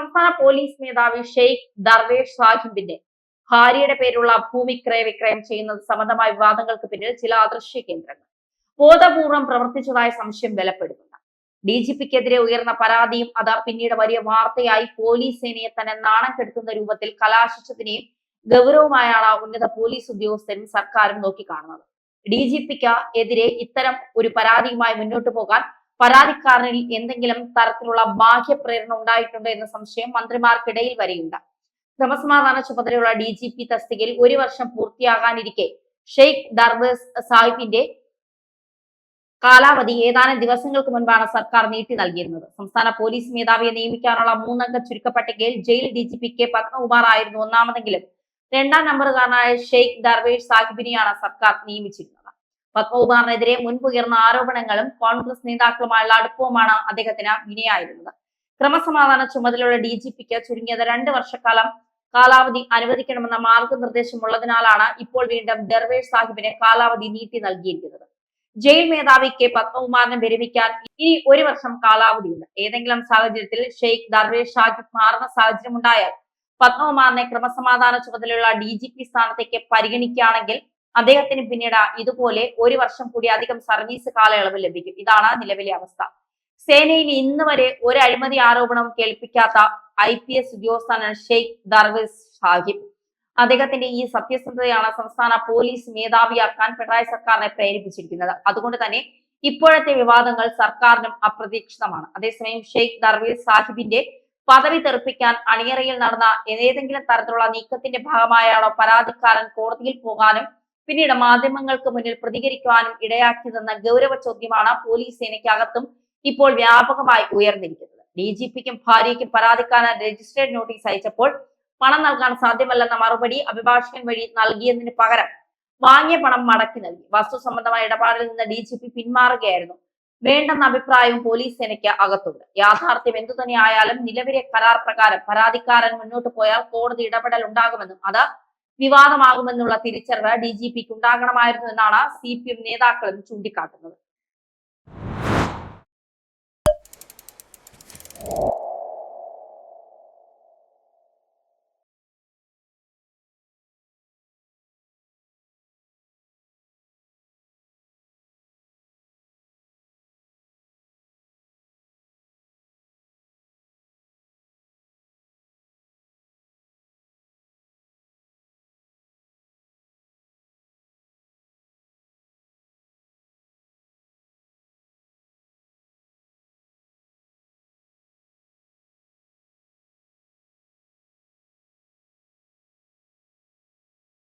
സംസ്ഥാന പോലീസ് മേധാവി ഷെയ്ഖ് ദർവേഷ് സാഹിബിന്റെ ഭാര്യയുടെ പേരുള്ള ഭൂമി ക്രയ വിക്രയം ചെയ്യുന്നത് സംബന്ധമായ വിവാദങ്ങൾക്ക് പിന്നിൽ ചില അദൃശ്യ കേന്ദ്രങ്ങൾ. ബോധപൂർവം പ്രവർത്തിച്ചതായ സംശയം ബലപ്പെടുന്നുണ്ട്. ഡി ജി പിക്കെതിരെ ഉയർന്ന പരാതിയും അതാ പിന്നീട് വലിയ വാർത്തയായി പോലീസ് സേനയെ തന്നെ നാണം കെടുത്തുന്ന രൂപത്തിൽ കലാശിച്ചതിനെയും ഗൗരവമായാണ് ഉന്നത പോലീസ് ഉദ്യോഗസ്ഥരും സർക്കാരും നോക്കിക്കാണുന്നത്. ഡി ജി പിക്ക് എതിരെ ഇത്തരം ഒരു പരാതിയുമായി മുന്നോട്ട് പോകാൻ പരാതിക്കാരനിൽ എന്തെങ്കിലും തരത്തിലുള്ള ബാഹ്യ പ്രേരണ ഉണ്ടായിട്ടുണ്ടോ എന്ന സംശയം മന്ത്രിമാർക്കിടയിൽ വരെയുണ്ട്. ക്രമസമാധാന ചുമതലയുള്ള ഡി ജി പി തസ്തികയിൽ ഒരു വർഷം പൂർത്തിയാകാനിരിക്കെ ഷെയ്ഖ് ദർവേസ് സാഹിബിന്റെ കാലാവധി ഏതാനും ദിവസങ്ങൾക്ക് മുൻപാണ് സർക്കാർ നീട്ടി നൽകിയിരുന്നത്. സംസ്ഥാന പോലീസ് മേധാവിയെ നിയമിക്കാനുള്ള മൂന്നംഗ ചുരുക്കപ്പട്ടികയിൽ jail D G P K Padmakumar ആയിരുന്നു ഒന്നാമതെങ്കിലും. രണ്ടാം നമ്പറുകാരനായ ഷെയ്ഖ് ദർവേഷ് സാഹിബിനെയാണ് സർക്കാർ നിയമിച്ചിരുന്നത്. പത്മകുമാറിനെതിരെ മുൻപ് ഉയർന്ന ആരോപണങ്ങളും കോൺഗ്രസ് നേതാക്കളുമായുള്ള അടുപ്പവുമാണ് അദ്ദേഹത്തിന് വിനയായിരുന്നത്. ക്രമസമാധാന ചുമതലയുള്ള ഡി ജി പിക്ക് ചുരുങ്ങിയത് രണ്ട് വർഷക്കാലം കാലാവധി അനുവദിക്കണമെന്ന മാർഗനിർദ്ദേശം ഉള്ളതിനാലാണ് ഇപ്പോൾ വീണ്ടും ദർവേഷ് സാഹിബിന് കാലാവധി നീട്ടി നൽകിയിരിക്കുന്നത്. ജയിൽ മേധാവി കെ പത്മകുമാറിനെ വിരമിക്കാൻ ഇനി ഒരു വർഷം കാലാവധിയുണ്ട്. ഏതെങ്കിലും സാഹചര്യത്തിൽ ഷെയ്ഖ് ദർവേഷ് സാഹിബ് മാറുന്ന സാഹചര്യം ഉണ്ടായാൽ പത്മകുമാറിനെ ക്രമസമാധാന ചുമതലയുള്ള ഡി ജി പി സ്ഥാനത്തേക്ക് പരിഗണിക്കുകയാണെങ്കിൽ അദ്ദേഹത്തിന് പിന്നീട് ഇതുപോലെ ഒരു വർഷം കൂടി അധികം സർവീസ് കാലയളവ് ലഭിക്കും. ഇതാണ് നിലവിലെ അവസ്ഥ. സേനയിൽ ഇന്ന് വരെ ഒരു അഴിമതി ആരോപണം കേൾപ്പിക്കാത്ത ഐ പി എസ് ഉദ്യോഗസ്ഥനാണ് ഷെയ്ഖ് ദർവേസ് സാഹിബ്. അദ്ദേഹത്തിന്റെ ഈ സത്യസന്ധതയാണ് സംസ്ഥാന പോലീസ് മേധാവിയാക്കാൻ പിണറായി സർക്കാരിനെ പ്രേരിപ്പിച്ചിരിക്കുന്നത്. അതുകൊണ്ട് തന്നെ ഇപ്പോഴത്തെ വിവാദങ്ങൾ സർക്കാരിനും അപ്രതീക്ഷിതമാണ്. അതേസമയം ഷെയ്ഖ് ദർവേസ് സാഹിബിന്റെ പദവി തെറിപ്പിക്കാൻ അണിയറയിൽ നടന്ന ഏതെങ്കിലും തരത്തിലുള്ള നീക്കത്തിന്റെ ഭാഗമായാണോ പരാതിക്കാരൻ കോടതിയിൽ പോകാനും പിന്നീട് മാധ്യമങ്ങൾക്ക് മുന്നിൽ പ്രതികരിക്കുവാനും ഇടയാക്കിയതെന്ന ഗൗരവ ചോദ്യമാണ് പോലീസ് സേനയ്ക്കകത്തും ഇപ്പോൾ വ്യാപകമായി ഉയർന്നിരിക്കുന്നത്. ഡി ജി പിക്കും ഭാര്യയ്ക്കും പരാതിക്കാരൻ രജിസ്ട്രേഡ് നോട്ടീസ് അയച്ചപ്പോൾ പണം നൽകാൻ സാധ്യമല്ലെന്ന മറുപടി അഭിഭാഷകൻ വഴി നൽകിയതിന് പകരം വാങ്ങിയ പണം മടക്കി നൽകി. വസ്തു സംബന്ധമായ ഇടപാടിൽ നിന്ന് ഡി ജി പി പിന്മാറുകയായിരുന്നു. വേണ്ടെന്ന അഭിപ്രായവും പോലീസ് സേനയ്ക്ക് അകത്തുണ്ട്. യാഥാർത്ഥ്യം എന്തു തന്നെയായാലും നിലവിലെ കരാർ പ്രകാരം പരാതിക്കാരൻ മുന്നോട്ട് പോയാൽ കോടതി ഇടപെടൽ ഉണ്ടാകുമെന്നും അത് വിവാദമാകുമെന്നുള്ള തിരിച്ചറിവ് ഡി ജി പിക്ക് ഉണ്ടാകണമായിരുന്നു എന്നാണ് സി പി എം നേതാക്കളും ചൂണ്ടിക്കാട്ടുന്നത്.